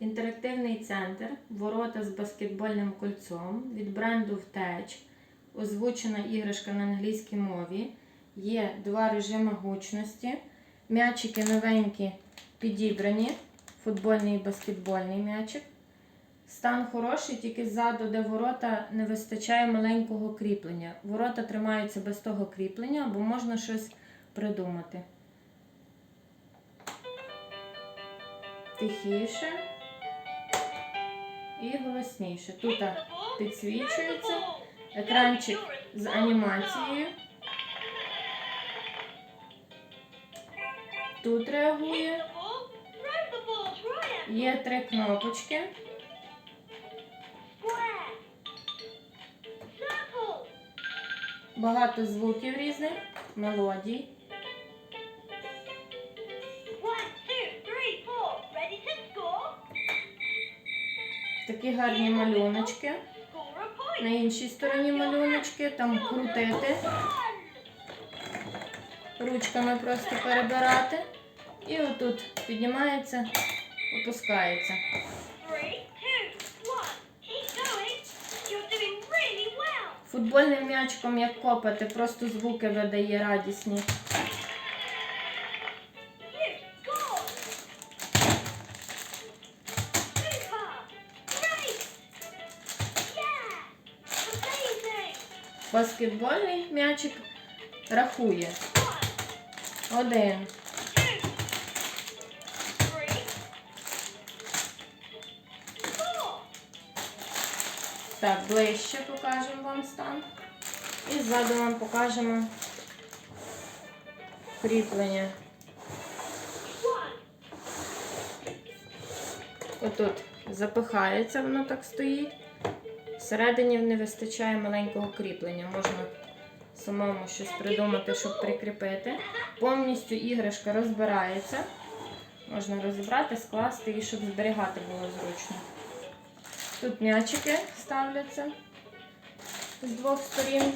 Інтерактивний центр, ворота з баскетбольним кольцом від бренду Втеч, озвучена іграшка на англійській мові. Є два режими гучності. М'ячики новенькі підібрані, футбольний і баскетбольний м'ячик. Стан хороший, тільки ззаду, де ворота, не вистачає маленького кріплення. Ворота тримаються без того кріплення, або можна щось придумати. Тихіше і голосніше. Тут підсвічується екранчик з анімацією. Тут реагує. Є три кнопочки. Багато звуків різних, мелодій. Такі гарні малюночки. На іншій стороні малюночки, там крутити, ручками просто перебирати. І отут піднімається, опускається. Футбольним м'ячиком як копати, просто звуки видає радісні. Баскетбольний м'ячик рахує. Один, Так, ближче покажемо вам стан. І ззаду вам покажемо кріплення. Отут запихається, воно так стоїть. Всередині не вистачає маленького кріплення. Можна самому щось придумати, щоб прикріпити. Повністю іграшка розбирається. Можна розібрати, скласти і щоб зберігати було зручно. Тут м'ячики ставляться з двох сторін.